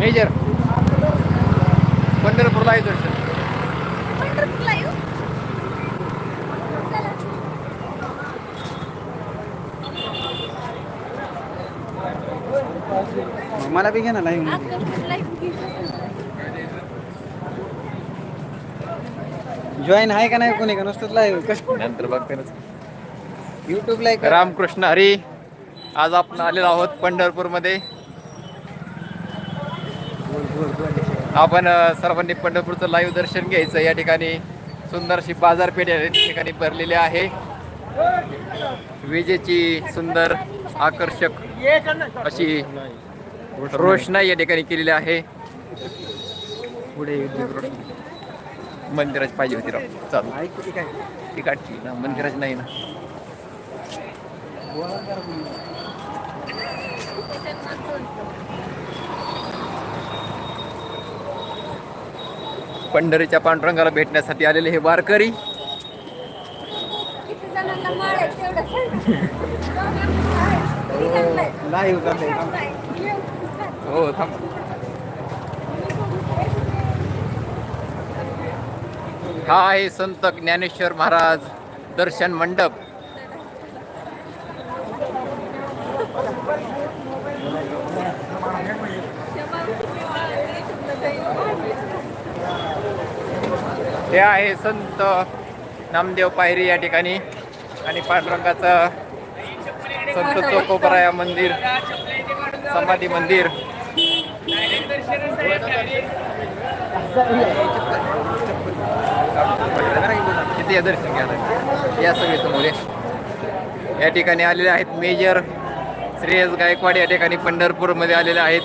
Major पंढरपूरला येऊ? चला. मला बी घे ना लाईव्ह. जॉईन आहे का नाही कोणी का? नुसतंच लाईव्ह कसं नंतर बघते युट्यूबला एक रामकृष्ण हरी. आज आपण आलेलो आहोत पंढरपूरमध्ये. आपण सर्वांनी पंढरपूरचं लाईव्ह दर्शन घ्यायचं. या ठिकाणी सुंदरशी बाजारपेठ या ठिकाणी भरलेली आहे. विजेची सुंदर आकर्षक अशी रोषणाई या ठिकाणी केलेली आहे. पुढे मंदिराची पाहिजे होती राव. चालू. ती काढची ना मंदिराची नाही ना. पंढरीच्या पांडुरंगाला भेटण्यासाठी आलेले हे वारकरी. हो थांब. हा आहे संत ज्ञानेश्वर महाराज दर्शन मंडप. हे आहे संत नामदेव पायरी या ठिकाणी. आणि पांडुरंगाचं संत चोकोपराया मंदिर समाधी मंदिर. किती दर्शन घ्यायला? या सगळे समोर या. ठिकाणी आलेले आहेत मेजर श्रेयस गायकवाड या ठिकाणी पंढरपूरमध्ये आलेले आहेत.